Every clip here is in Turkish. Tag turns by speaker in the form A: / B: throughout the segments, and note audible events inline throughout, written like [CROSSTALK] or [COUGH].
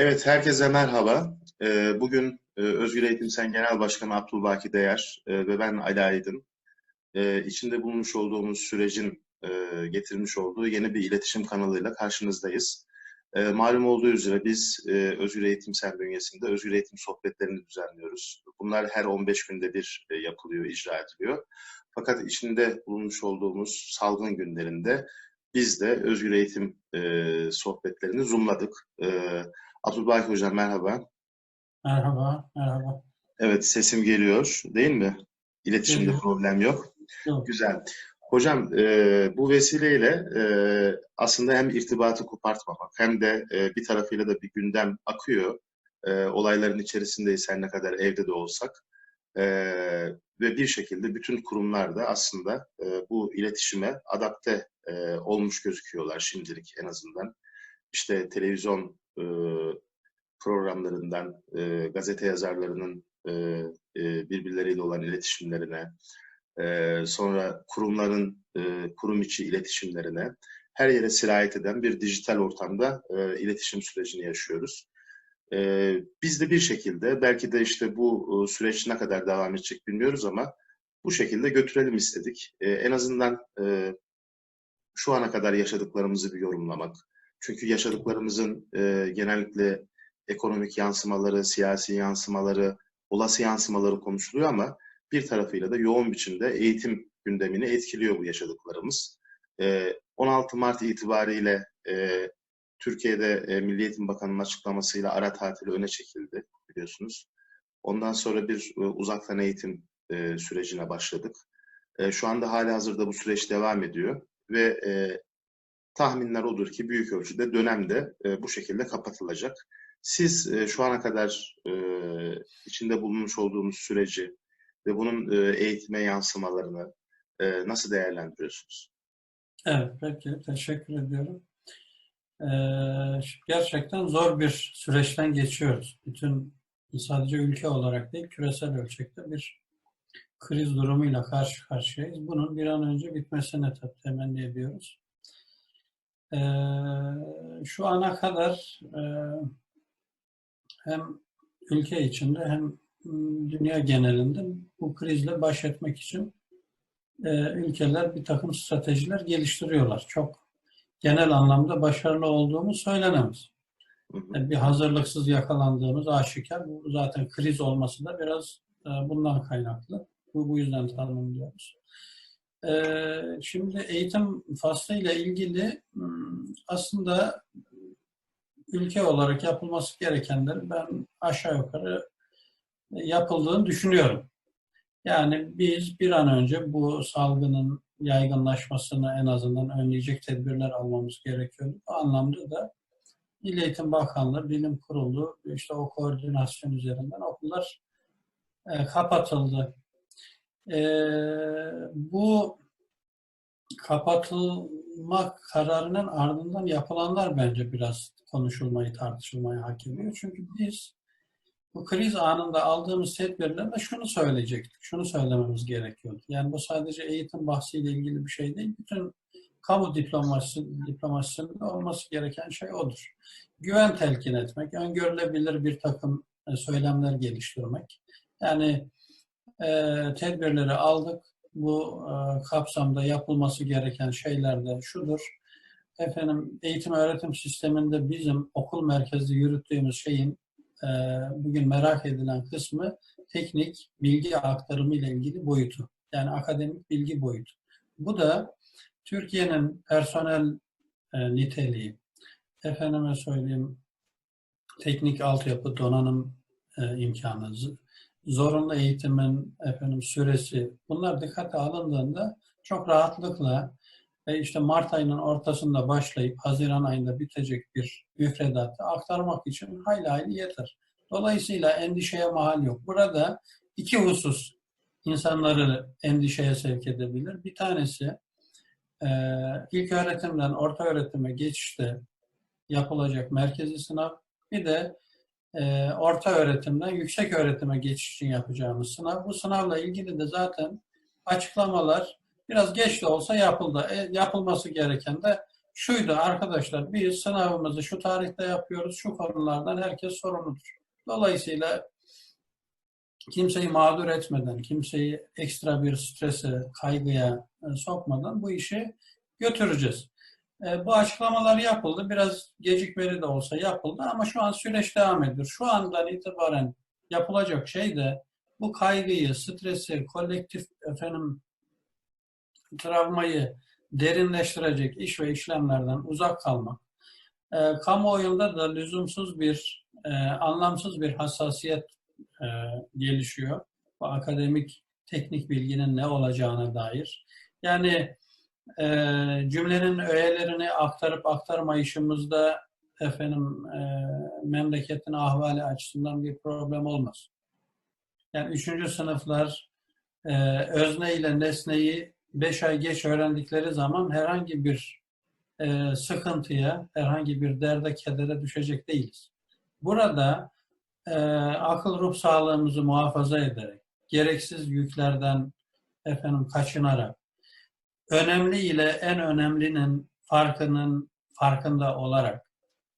A: Evet, herkese merhaba. Ee, Bugün e, Özgür Eğitim Sen Genel Başkanı Abdülbaki Değer e, ve ben Ali Aydın e, içinde bulunmuş olduğumuz sürecin getirmiş olduğu yeni bir iletişim kanalıyla karşınızdayız. Malum olduğu üzere biz Özgür Eğitim Sen bünyesinde Özgür Eğitim sohbetlerini düzenliyoruz. Bunlar her 15 günde bir yapılıyor, icra ediliyor. Fakat içinde bulunmuş olduğumuz salgın günlerinde biz de Özgür Eğitim sohbetlerini zoomladık. E, Abdülbaki Hocam merhaba.
B: Merhaba, merhaba.
A: Evet sesim geliyor değil mi? İletişimde
B: Geliyor.
A: problem yok.
B: Yok.
A: Güzel. Hocam e, bu vesileyle e, aslında hem irtibatı kopartmamak hem de e, bir tarafıyla da bir gündem akıyor. E, olayların içerisindeyiz her ne kadar evde de olsak. E, ve bir şekilde bütün kurumlar da aslında e, bu iletişime adapte e, olmuş gözüküyorlar şimdilik en azından. İşte televizyon e, programlarından e, gazete yazarlarının e, e, birbirleriyle olan iletişimlerine, e, sonra kurumların e, kurum içi iletişimlerine, her yere sirayet eden bir dijital ortamda e, iletişim sürecini yaşıyoruz. E, biz de bir şekilde, belki de işte bu e, süreç ne kadar devam edecek bilmiyoruz ama bu şekilde götürelim istedik. E, en azından e, şu ana kadar yaşadıklarımızı bir yorumlamak. Çünkü yaşadıklarımızın e, genellikle ekonomik yansımaları, siyasi yansımaları, olası yansımaları konuşuluyor ama bir tarafıyla da yoğun biçimde eğitim gündemini etkiliyor bu yaşadıklarımız. Ee, 16 Mart itibariyle e, Türkiye'de e, Milli Eğitim Bakanı'nın açıklamasıyla ara tatili öne çekildi biliyorsunuz. Ondan sonra bir e, uzaktan eğitim e, sürecine başladık. E, şu anda hali hazırda bu süreç devam ediyor ve e, tahminler odur ki büyük ölçüde dönemde e, bu şekilde kapatılacak. Siz e, şu ana kadar e, içinde bulunmuş olduğumuz süreci ve bunun e, eğitime yansımalarını e, nasıl değerlendiriyorsunuz?
B: Evet, peki. Teşekkür ediyorum. Ee, gerçekten zor bir süreçten geçiyoruz. Bütün sadece ülke olarak değil, küresel ölçekte bir kriz durumuyla karşı karşıyayız. Bunun bir an önce bitmesine tabii temenni ediyoruz. Ee, şu ana kadar e, hem ülke içinde hem dünya genelinde bu krizle baş etmek için e, ülkeler bir takım stratejiler geliştiriyorlar. Çok genel anlamda başarılı olduğumuz söylenemez. E, bir hazırlıksız yakalandığımız aşikar. Bu zaten kriz olması da biraz e, bundan kaynaklı. Bu, bu yüzden tanımlıyoruz. E, şimdi eğitim faslıyla ilgili hmm, aslında ülke olarak yapılması gerekenleri ben aşağı yukarı yapıldığını düşünüyorum. Yani biz bir an önce bu salgının yaygınlaşmasını en azından önleyecek tedbirler almamız gerekiyordu. Bu anlamda da Milli Eğitim Bakanlığı, Bilim Kurulu, işte o koordinasyon üzerinden okullar e, kapatıldı. E, bu kapatılma kararının ardından yapılanlar bence biraz konuşulmayı, tartışılmayı hak ediyor. Çünkü biz bu kriz anında aldığımız tedbirlerle şunu söyleyecektik, şunu söylememiz gerekiyordu. Yani bu sadece eğitim bahsiyle ilgili bir şey değil. Bütün kamu diplomasisi, diplomasisinde olması gereken şey odur. Güven telkin etmek, öngörülebilir bir takım e, söylemler geliştirmek. Yani tedbirleri aldık. Bu e, kapsamda yapılması gereken şeyler de şudur. Efendim eğitim öğretim sisteminde bizim okul merkezli yürüttüğümüz şeyin e, bugün merak edilen kısmı teknik bilgi aktarımı ile ilgili boyutu. Yani akademik bilgi boyutu. Bu da Türkiye'nin personel e, niteliği, efendime söyleyeyim teknik altyapı, donanım imkanı, zorunlu eğitimin efendim süresi bunlar dikkate alındığında çok rahatlıkla ve işte Mart ayının ortasında başlayıp Haziran ayında bitecek bir müfredatı aktarmak için hayli hayli yeter. Dolayısıyla endişeye mahal yok. Burada iki husus insanları endişeye sevk edebilir. Bir tanesi e, ilk öğretimden orta öğretime geçişte yapılacak merkezi sınav. Bir de e, orta öğretimden yüksek öğretime geçiş için yapacağımız sınav. Bu sınavla ilgili de zaten açıklamalar biraz geç de olsa yapıldı. E, yapılması gereken de şuydu arkadaşlar biz sınavımızı şu tarihte yapıyoruz, şu konulardan herkes sorumludur. Dolayısıyla kimseyi mağdur etmeden, kimseyi ekstra bir strese, kaygıya e, sokmadan bu işi götüreceğiz. E, bu açıklamalar yapıldı. Biraz gecikmeli de olsa yapıldı ama şu an süreç devam ediyor. Şu andan itibaren yapılacak şey de bu kaygıyı, stresi, kolektif efendim travmayı derinleştirecek iş ve işlemlerden uzak kalmak. E, kamuoyunda da lüzumsuz bir, e, anlamsız bir hassasiyet e, gelişiyor. Bu akademik teknik bilginin ne olacağına dair. Yani e, cümlenin öğelerini aktarıp aktarmayışımızda efendim e, memleketin ahvali açısından bir problem olmaz. Yani üçüncü sınıflar e, özne ile nesneyi beş ay geç öğrendikleri zaman herhangi bir e, sıkıntıya, herhangi bir derde, kedere düşecek değiliz. Burada e, akıl ruh sağlığımızı muhafaza ederek, gereksiz yüklerden efendim kaçınarak, önemli ile en önemlinin farkının farkında olarak,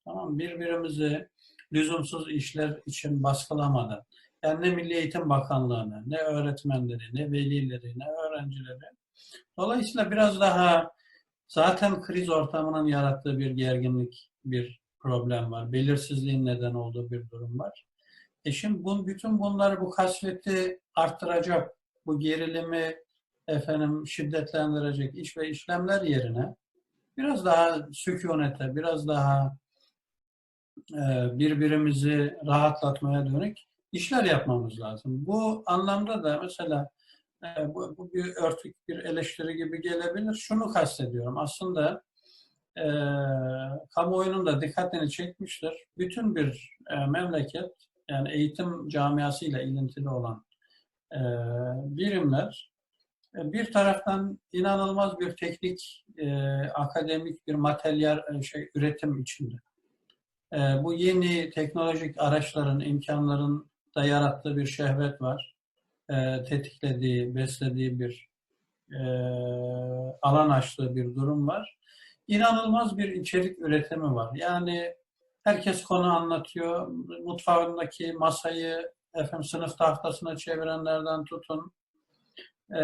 B: tamam birbirimizi lüzumsuz işler için baskılamadan, yani ne Milli Eğitim Bakanlığı'nı, ne öğretmenleri, ne velileri, ne öğrencileri. Dolayısıyla biraz daha zaten kriz ortamının yarattığı bir gerginlik, bir problem var. Belirsizliğin neden olduğu bir durum var. E şimdi bu, bütün bunları bu kasveti arttıracak, bu gerilimi efendim şiddetlendirecek iş ve işlemler yerine biraz daha sükunete, biraz daha e, birbirimizi rahatlatmaya dönük işler yapmamız lazım. Bu anlamda da mesela e, bu, bu bir örtük bir eleştiri gibi gelebilir. Şunu kastediyorum. Aslında e, kamuoyunun da dikkatini çekmiştir. Bütün bir e, memleket yani eğitim camiasıyla ilintili olan e, birimler bir taraftan inanılmaz bir teknik, e, akademik bir materyal e, şey üretim içinde. E, bu yeni teknolojik araçların, imkanların da yarattığı bir şehvet var. E, tetiklediği, beslediği bir e, alan açtığı bir durum var. İnanılmaz bir içerik üretimi var. Yani herkes konu anlatıyor. Mutfağındaki masayı efendim sınıf tahtasına çevirenlerden tutun. E,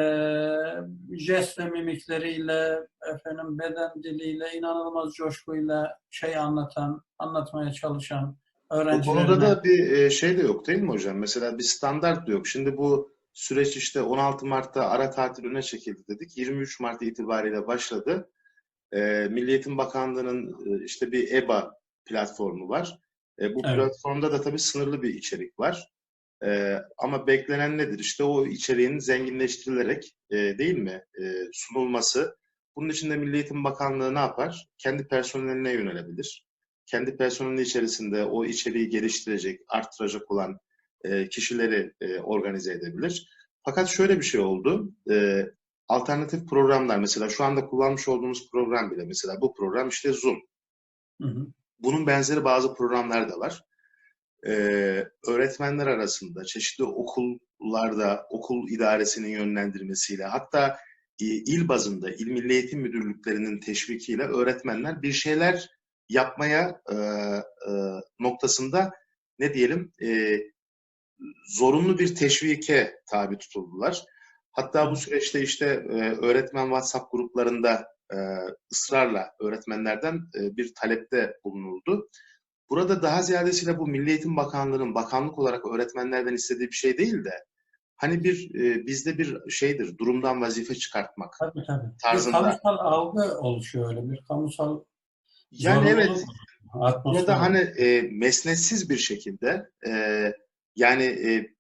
B: jest ve mimikleriyle, efendim beden diliyle, inanılmaz coşkuyla şey anlatan, anlatmaya çalışan
A: Bu
B: öğrencilerine.
A: konuda da bir şey de yok değil mi hocam? Mesela bir standart da yok. Şimdi bu süreç işte 16 Mart'ta ara tatil öne çekildi dedik. 23 Mart itibariyle başladı. E, Milli Eğitim Bakanlığı'nın e, işte bir EBA platformu var. E, bu
B: Evet.
A: platformda da tabii sınırlı bir içerik var. E, ama beklenen nedir? İşte o içeriğin zenginleştirilerek e, değil mi e, sunulması. Bunun için de Milli Eğitim Bakanlığı ne yapar? Kendi personeline yönelebilir. Kendi personeli içerisinde o içeriği geliştirecek, arttıracak olan e, kişileri e, organize edebilir. Fakat şöyle bir şey oldu. E, alternatif programlar mesela şu anda kullanmış olduğumuz program bile mesela bu program işte Zoom.
B: Hı hı.
A: Bunun benzeri bazı programlar da var. Ee, öğretmenler arasında çeşitli okullarda okul idaresinin yönlendirmesiyle hatta e, il bazında il milli eğitim müdürlüklerinin teşvikiyle öğretmenler bir şeyler yapmaya e, e, noktasında ne diyelim e, zorunlu bir teşvike tabi tutuldular. Hatta bu süreçte işte e, öğretmen WhatsApp gruplarında e, ısrarla öğretmenlerden e, bir talepte bulunuldu. Burada daha ziyadesiyle bu Milli Eğitim Bakanlığı'nın bakanlık olarak öğretmenlerden istediği bir şey değil de hani bir e, bizde bir şeydir durumdan vazife çıkartmak
B: Tabii tabii.
A: tarzında.
B: Bir kamusal algı oluşuyor öyle. Bir kamusal
A: Yani evet
B: atmosferi.
A: burada hani e, mesnetsiz bir şekilde e, yani e,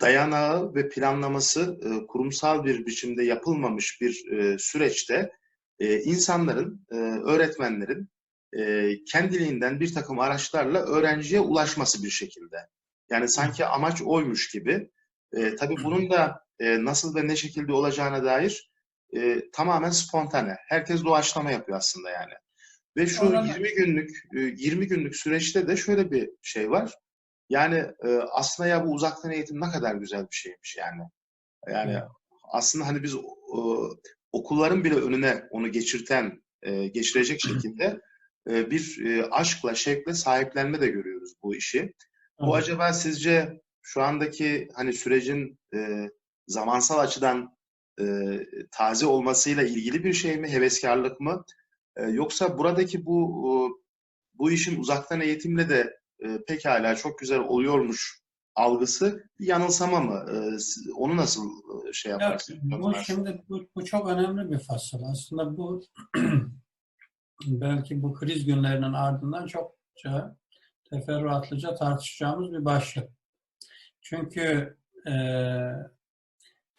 A: dayanağı ve planlaması e, kurumsal bir biçimde yapılmamış bir e, süreçte e, insanların, e, öğretmenlerin e, kendiliğinden bir takım araçlarla öğrenciye ulaşması bir şekilde. Yani sanki amaç oymuş gibi. E, tabii bunun da e, nasıl ve ne şekilde olacağına dair e, tamamen spontane. Herkes doğaçlama yapıyor aslında yani. Ve şu
B: Oralar-
A: 20 günlük e, 20 günlük süreçte de şöyle bir şey var. Yani e, aslında ya bu uzaktan eğitim ne kadar güzel bir şeymiş yani. Yani aslında hani biz e, okulların bile önüne onu geçirten e, geçirecek şekilde e, bir e, aşkla, şevkle sahiplenme de görüyoruz bu işi. Bu
B: Evet.
A: acaba sizce şu andaki hani sürecin e, zamansal açıdan e, taze olmasıyla ilgili bir şey mi, heveskarlık mı? E, yoksa buradaki bu e, bu işin uzaktan eğitimle de e, pekala çok güzel oluyormuş algısı bir yanılsama mı? E, onu nasıl şey
B: Ya,
A: yaparsınız?
B: bu şimdi bu, bu çok önemli bir fasıl. Aslında bu [CLEARS THROAT] [CLEARS THROAT] belki bu kriz günlerinin ardından çokça teferruatlıca tartışacağımız bir başlık. Çünkü eee,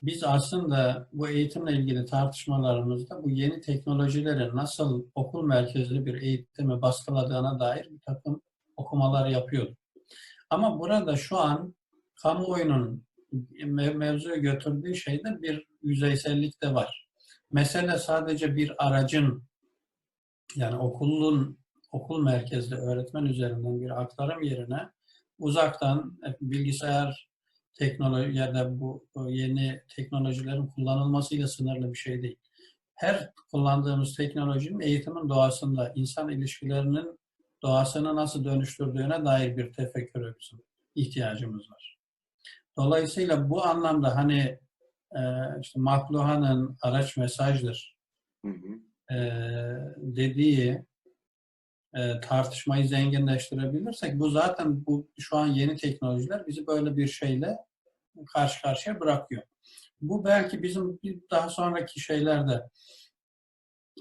B: biz aslında bu eğitimle ilgili tartışmalarımızda bu yeni teknolojilerin nasıl okul merkezli bir eğitimi baskıladığına dair bir takım okumalar yapıyorduk. Ama burada şu an kamuoyunun mev- mevzuyu götürdüğü şeyde bir yüzeysellik de var. Mesele sadece bir aracın yani okulun okul merkezli öğretmen üzerinden bir aktarım yerine uzaktan bilgisayar teknoloji ya da bu yeni teknolojilerin kullanılmasıyla sınırlı bir şey değil. Her kullandığımız teknolojinin eğitimin doğasında insan ilişkilerinin doğasını nasıl dönüştürdüğüne dair bir tefekküre ihtiyacımız var. Dolayısıyla bu anlamda hani işte McLuhan'ın araç mesajdır
A: Hı hı.
B: E, dediği e, tartışmayı zenginleştirebilirsek bu zaten bu şu an yeni teknolojiler bizi böyle bir şeyle karşı karşıya bırakıyor. Bu belki bizim daha sonraki şeylerde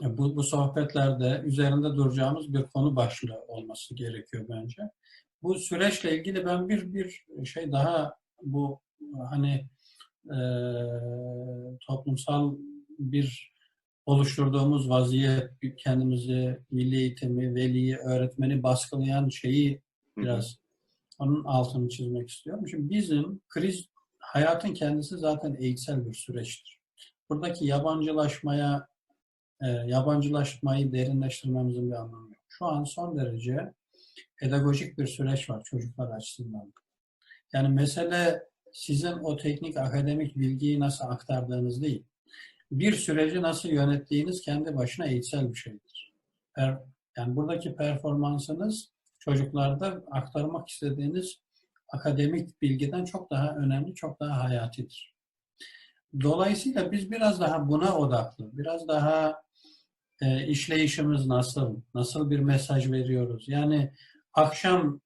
B: e, bu, bu sohbetlerde üzerinde duracağımız bir konu başlığı olması gerekiyor bence. Bu süreçle ilgili ben bir bir şey daha bu hani e, toplumsal bir oluşturduğumuz vaziyet kendimizi milli eğitimi, veliyi, öğretmeni baskılayan şeyi
A: Hı hı.
B: biraz onun altını çizmek istiyorum. Şimdi bizim kriz hayatın kendisi zaten eğitsel bir süreçtir. Buradaki yabancılaşmaya e, yabancılaşmayı derinleştirmemizin bir anlamı yok. Şu an son derece pedagojik bir süreç var çocuklar açısından. Yani mesele sizin o teknik akademik bilgiyi nasıl aktardığınız değil. Bir süreci nasıl yönettiğiniz kendi başına eğitsel bir şeydir. Yani buradaki performansınız çocuklarda aktarmak istediğiniz akademik bilgiden çok daha önemli, çok daha hayatidir. Dolayısıyla biz biraz daha buna odaklı, biraz daha e, işleyişimiz nasıl, nasıl bir mesaj veriyoruz? Yani akşam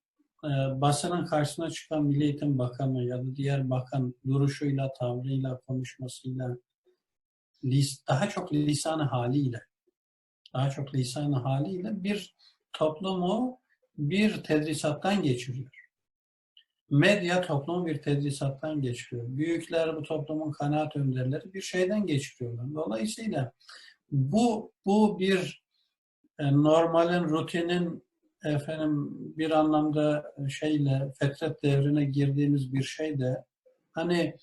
B: e, basının karşısına çıkan Milli Eğitim Bakanı ya da diğer bakan duruşuyla, tavrıyla, konuşmasıyla, daha çok lisanı haliyle, daha çok lisanı haliyle bir toplumu bir tedrisattan geçiriyor. Medya toplumu bir tedrisattan geçiriyor. Büyükler bu toplumun kanaat önderleri bir şeyden geçiriyorlar. Dolayısıyla bu bu bir e, normalin, rutinin efendim bir anlamda şeyle fetret devrine girdiğimiz bir şey de hani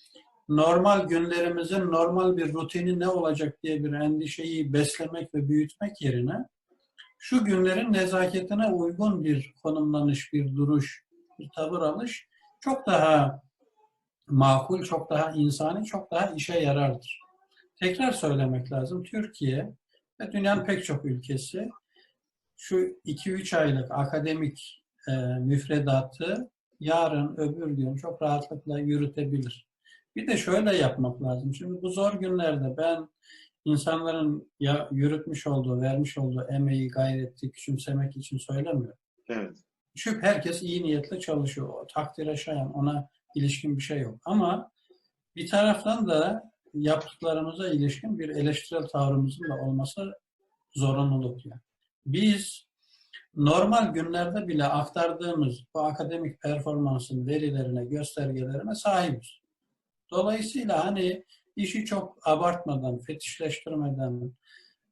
B: normal günlerimizin normal bir rutini ne olacak diye bir endişeyi beslemek ve büyütmek yerine şu günlerin nezaketine uygun bir konumlanış, bir duruş, bir tavır alış çok daha makul, çok daha insani, çok daha işe yarardır. Tekrar söylemek lazım. Türkiye ve dünyanın pek çok ülkesi şu 2-3 aylık akademik e, müfredatı yarın öbür gün çok rahatlıkla yürütebilir. Bir de şöyle yapmak lazım. Şimdi bu zor günlerde ben insanların ya yürütmüş olduğu, vermiş olduğu emeği, gayreti küçümsemek için söylemiyorum.
A: Evet.
B: Çünkü herkes iyi niyetle çalışıyor. O takdire şayan, ona ilişkin bir şey yok. Ama bir taraftan da yaptıklarımıza ilişkin bir eleştirel tavrımızın da olması zorunluluk yani. Biz normal günlerde bile aktardığımız bu akademik performansın verilerine, göstergelerine sahibiz. Dolayısıyla hani işi çok abartmadan, fetişleştirmeden,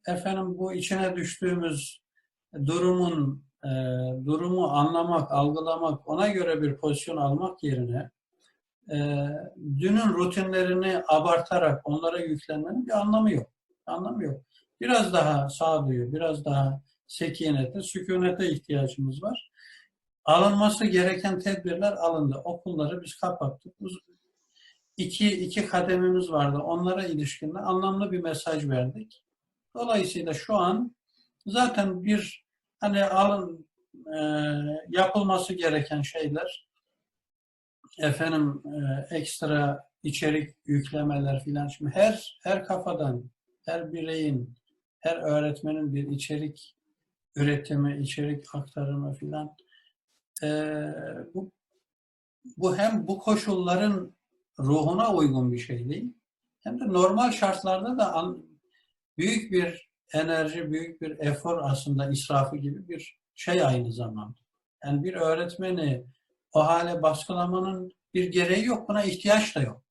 B: efendim bu içine düştüğümüz durumun e, durumu anlamak, algılamak, ona göre bir pozisyon almak yerine e, dünün rutinlerini abartarak onlara yüklenmenin bir anlamı yok. Anlamı yok. Biraz daha sağduyu, biraz daha sekinete, sükunete ihtiyacımız var. Alınması gereken tedbirler alındı. Okulları biz kapattık. İki, iki kademimiz vardı. Onlara ilişkin de anlamlı bir mesaj verdik. Dolayısıyla şu an zaten bir hani alın e, yapılması gereken şeyler efendim e, ekstra içerik yüklemeler filan şimdi her her kafadan her bireyin her öğretmenin bir içerik üretimi, içerik aktarımı filan e, bu bu hem bu koşulların ruhuna uygun bir şey değil hem de normal şartlarda da büyük bir enerji, büyük bir efor aslında israfı gibi bir şey aynı zamanda. Yani bir öğretmeni o hale baskılamanın bir gereği yok. Buna ihtiyaç da yok.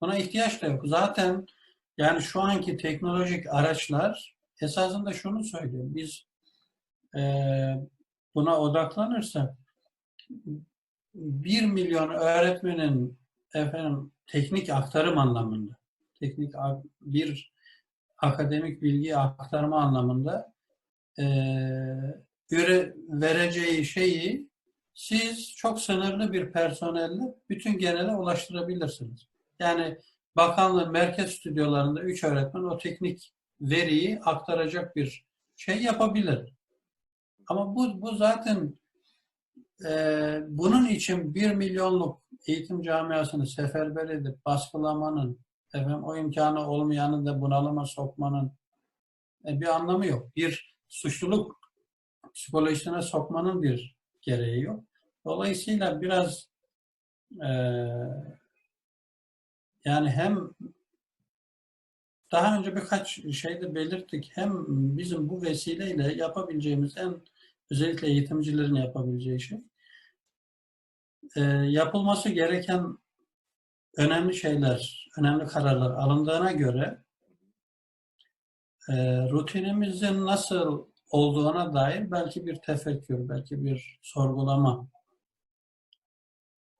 B: Buna ihtiyaç da yok. Zaten yani şu anki teknolojik araçlar esasında şunu söylüyor. Biz e, buna odaklanırsak bir milyon öğretmenin efendim teknik aktarım anlamında teknik bir akademik bilgi aktarma anlamında e, göre vereceği şeyi siz çok sınırlı bir personelle bütün genele ulaştırabilirsiniz. Yani bakanlığın merkez stüdyolarında üç öğretmen o teknik veriyi aktaracak bir şey yapabilir. Ama bu, bu zaten e, bunun için bir milyonluk eğitim camiasını seferber edip baskılamanın, efendim, o imkanı olmayanı da bunalıma sokmanın e, bir anlamı yok. Bir suçluluk psikolojisine sokmanın bir gereği yok. Dolayısıyla biraz e, yani hem daha önce birkaç şeyde belirttik. Hem bizim bu vesileyle yapabileceğimiz en özellikle eğitimcilerin yapabileceği şey e, yapılması gereken önemli şeyler, önemli kararlar alındığına göre e, rutinimizin nasıl olduğuna dair belki bir tefekkür, belki bir sorgulama.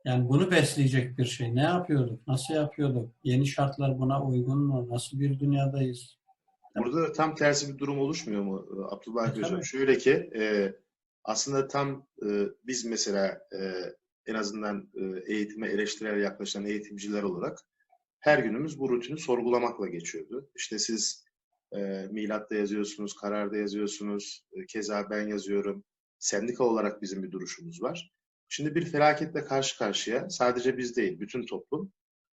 B: Yani bunu besleyecek bir şey. Ne yapıyorduk? Nasıl yapıyorduk? Yeni şartlar buna uygun mu? Nasıl bir dünyadayız?
A: Burada tam tersi bir durum oluşmuyor mu Abdullah
B: e,
A: Hocam? Şöyle ki e, aslında tam e, biz mesela e, en azından e, eğitime eleştirel yaklaşan eğitimciler olarak her günümüz bu rutini sorgulamakla geçiyordu. İşte siz e, Milat'ta yazıyorsunuz, Karar'da yazıyorsunuz, e, keza ben yazıyorum. Sendika olarak bizim bir duruşumuz var. Şimdi bir felaketle karşı karşıya sadece biz değil, bütün toplum.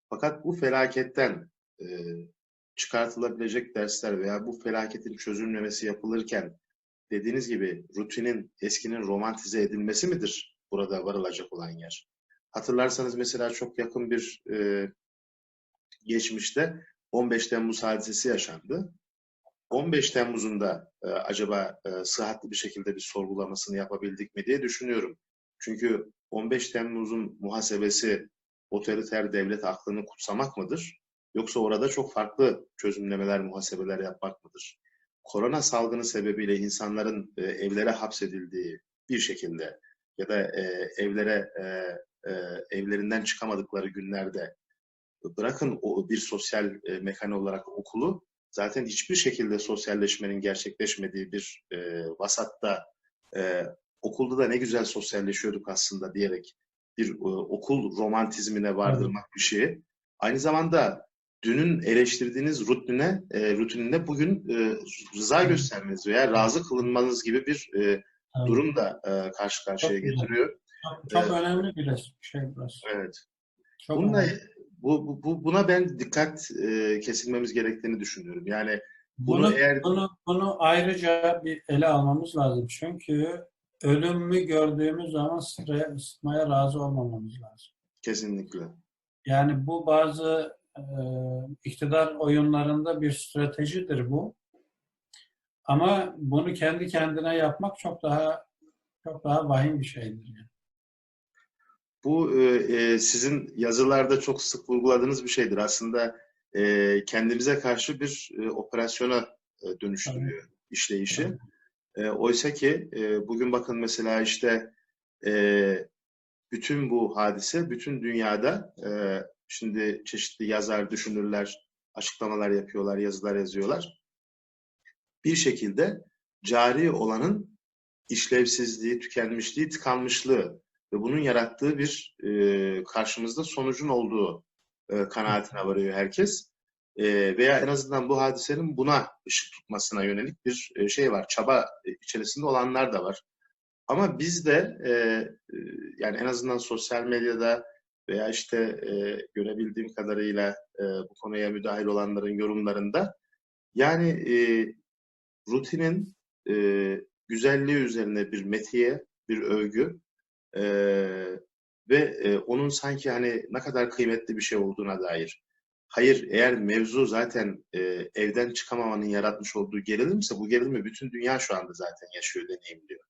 A: Fakat bu felaketten e, çıkartılabilecek dersler veya bu felaketin çözülmemesi yapılırken dediğiniz gibi rutinin, eskinin romantize edilmesi midir burada varılacak olan yer? Hatırlarsanız mesela çok yakın bir e, geçmişte 15 Temmuz hadisesi yaşandı. 15 Temmuz'un da e, acaba e, sıhhatli bir şekilde bir sorgulamasını yapabildik mi diye düşünüyorum. Çünkü 15 Temmuz'un muhasebesi otoriter devlet aklını kutsamak mıdır? Yoksa orada çok farklı çözümlemeler, muhasebeler yapmak mıdır? Korona salgını sebebiyle insanların e, evlere hapsedildiği bir şekilde ya da e, evlere e, e, evlerinden çıkamadıkları günlerde bırakın o bir sosyal e, mekan olarak okulu zaten hiçbir şekilde sosyalleşmenin gerçekleşmediği bir e, vasatta e, okulda da ne güzel sosyalleşiyorduk aslında diyerek bir e, okul romantizmine vardırmak bir şeyi. Aynı zamanda dünün eleştirdiğiniz rutinine, e, rutininde bugün e, rıza göstermeniz veya razı kılınmanız gibi bir e, durum da e, karşı karşıya
B: Çok
A: getiriyor.
B: Çok, çok
A: Evet.
B: önemli bir şey burası.
A: Evet.
B: Çok
A: Bununla,
B: önemli.
A: bu, bu- bu, buna ben dikkat e, kesilmemiz gerektiğini düşünüyorum. Yani bunu
B: Bunu,
A: eğer-
B: bunu, bunu ayrıca bir ele almamız lazım. Çünkü ölümü gördüğümüz zaman sıraya, sıkmaya razı olmamamız lazım.
A: kesinlikle.
B: Yani bu bazı e, iktidar oyunlarında bir stratejidir bu. Ama bunu kendi kendine yapmak çok daha çok daha vahim bir şeydir. Yani.
A: Bu e, e, sizin yazılarda çok sık vurguladığınız bir şeydir. Aslında e, kendimize karşı bir e, operasyona e, dönüştürüyor işleyişi. E, oysa ki e, bugün bakın mesela işte e, bütün bu hadise bütün dünyada e, şimdi çeşitli yazar, düşünürler açıklamalar yapıyorlar, yazılar yazıyorlar. Bir şekilde cari olanın işlevsizliği, tükenmişliği, tıkanmışlığı ve bunun yarattığı bir e, karşımızda sonucun olduğu e, kanaatine varıyor herkes. e, veya en azından bu hadisenin buna ışık tutmasına yönelik bir e, şey var. Çaba içerisinde olanlar da var. Ama biz de e, e, yani en azından sosyal medyada veya işte e, görebildiğim kadarıyla e, bu konuya müdahil olanların yorumlarında yani e, rutinin e, güzelliği üzerine bir metiye, bir övgü e, ve e, onun sanki hani ne kadar kıymetli bir şey olduğuna dair. Hayır, eğer mevzu zaten e, evden çıkamamanın yaratmış olduğu gerilimse bu gerilimi bütün dünya şu anda zaten yaşıyor, deneyimliyor.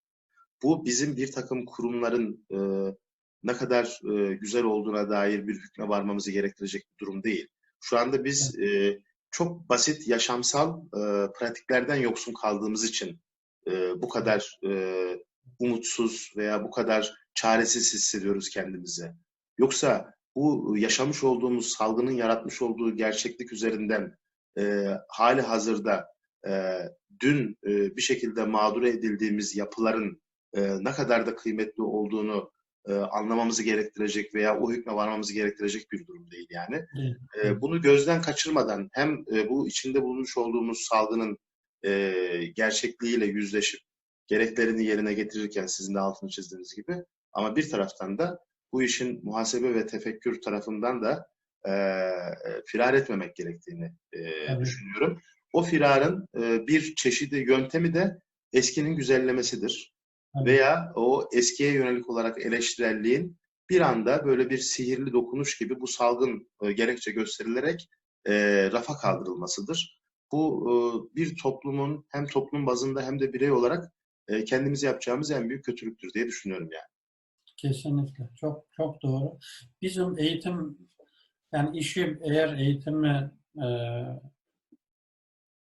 A: Bu bizim bir takım kurumların e, ne kadar e, güzel olduğuna dair bir hükme varmamızı gerektirecek bir durum değil. Şu anda biz e, çok basit yaşamsal e, pratiklerden yoksun kaldığımız için e, bu kadar e, umutsuz veya bu kadar çaresiz hissediyoruz kendimizi. Yoksa bu yaşamış olduğumuz salgının yaratmış olduğu gerçeklik üzerinden e, hali hazırda e, dün e, bir şekilde mağdur edildiğimiz yapıların e, ne kadar da kıymetli olduğunu e, anlamamızı gerektirecek veya o hükme varmamızı gerektirecek bir durum değil yani. E, bunu gözden kaçırmadan hem e, bu içinde bulunmuş olduğumuz salgının e, gerçekliğiyle yüzleşip gereklerini yerine getirirken sizin de altını çizdiğiniz gibi ama bir taraftan da bu işin muhasebe ve tefekkür tarafından da e, firar etmemek gerektiğini e, evet. düşünüyorum. O firarın e, bir çeşidi yöntemi de eskinin güzellemesidir. Evet. Veya o eskiye yönelik olarak eleştirelliğin bir anda böyle bir sihirli dokunuş gibi bu salgın e, gerekçe gösterilerek e, rafa kaldırılmasıdır. Bu e, bir toplumun hem toplum bazında hem de birey olarak e, kendimize yapacağımız en büyük kötülüktür diye düşünüyorum yani.
B: Kesinlikle. Çok çok doğru. Bizim eğitim yani işi eğer eğitimi e,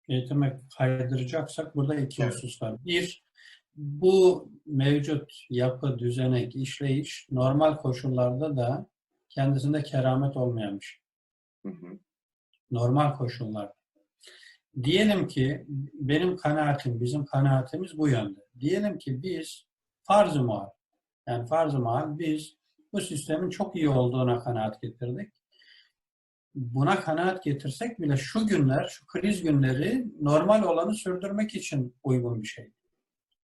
B: eğitime kaydıracaksak burada iki evet. husus var. Bir, bu mevcut yapı, düzenek, işleyiş normal koşullarda da kendisinde keramet olmayamış. Hı hı. Normal koşullarda. Diyelim ki benim kanaatim, bizim kanaatimiz bu yönde. Diyelim ki biz farz-ı muhal, yani farz-ı muhal biz bu sistemin çok iyi olduğuna kanaat getirdik. Buna kanaat getirsek bile şu günler, şu kriz günleri normal olanı sürdürmek için uygun bir şey.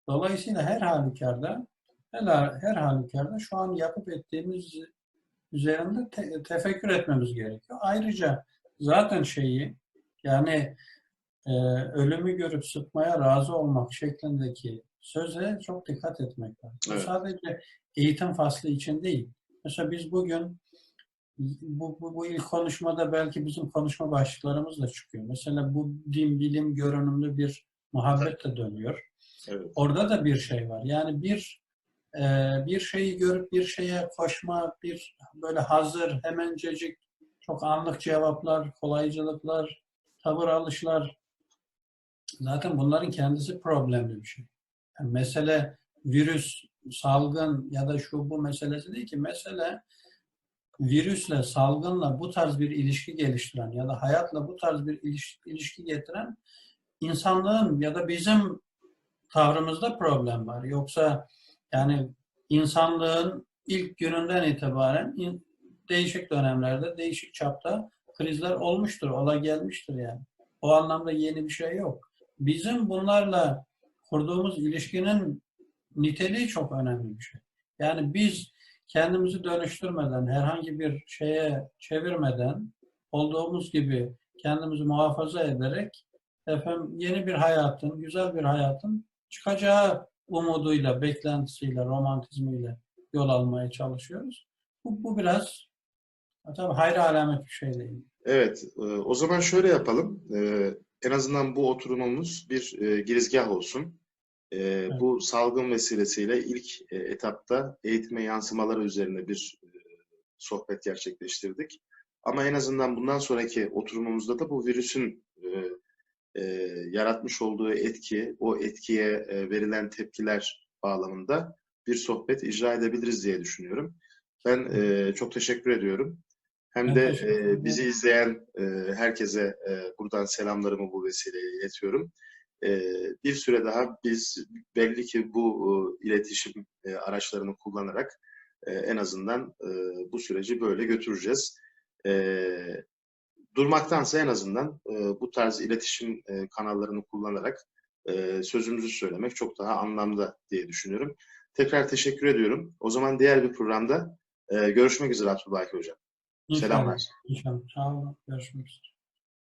B: Dolayısıyla her halükarda her, her halükarda şu an yapıp ettiğimiz üzerinde te, tefekkür etmemiz gerekiyor. Ayrıca zaten şeyi yani e, ölümü görüp sıkmaya razı olmak şeklindeki söze çok dikkat etmek lazım. Evet. Sadece eğitim faslı için değil. Mesela biz bugün bu, bu, bu ilk konuşmada belki bizim konuşma başlıklarımız da çıkıyor. Mesela bu din, bilim görünümlü bir muhabbetle dönüyor. Orada da bir şey var. Yani bir e, bir şeyi görüp bir şeye koşma, bir böyle hazır, hemencecik, çok anlık cevaplar, kolaycılıklar, tavır alışlar zaten bunların kendisi problemli bir şey. Yani mesele virüs, salgın ya da şu bu meselesi değil ki. Mesele virüsle, salgınla bu tarz bir ilişki geliştiren ya da hayatla bu tarz bir ilişki getiren insanlığın ya da bizim tavrımızda problem var. Yoksa yani insanlığın ilk gününden itibaren değişik dönemlerde, değişik çapta krizler olmuştur, ola gelmiştir yani. O anlamda yeni bir şey yok. Bizim bunlarla kurduğumuz ilişkinin niteliği çok önemli bir şey. Yani biz kendimizi dönüştürmeden, herhangi bir şeye çevirmeden, olduğumuz gibi kendimizi muhafaza ederek efendim yeni bir hayatın, güzel bir hayatın çıkacağı umuduyla, beklentisiyle, romantizmiyle yol almaya çalışıyoruz. Bu, bu biraz tabii hayra alamet bir şey değil.
A: Evet, e, o zaman şöyle yapalım. E, en azından bu oturumumuz bir e, girizgah olsun. Evet. Bu salgın vesilesiyle ilk etapta eğitime yansımaları üzerine bir sohbet gerçekleştirdik. Ama en azından bundan sonraki oturumumuzda da bu virüsün e, yaratmış olduğu etki, o etkiye e, verilen tepkiler bağlamında bir sohbet icra edebiliriz diye düşünüyorum. Ben e, çok teşekkür ediyorum. Hem de e, bizi izleyen e, herkese e, buradan selamlarımı bu vesileyle iletiyorum. E, bir süre daha biz belli ki bu e, iletişim e, araçlarını kullanarak e, en azından e, bu süreci böyle götüreceğiz. E, durmaktansa en azından e, bu tarz iletişim e, kanallarını kullanarak e, sözümüzü söylemek çok daha anlamlı diye düşünüyorum. Tekrar teşekkür ediyorum. O zaman diğer bir programda e, görüşmek üzere Abdülbaki Hocam.
B: İnşallah.
A: Selamlar.
B: İnşallah. Sağ olun. Görüşmek üzere.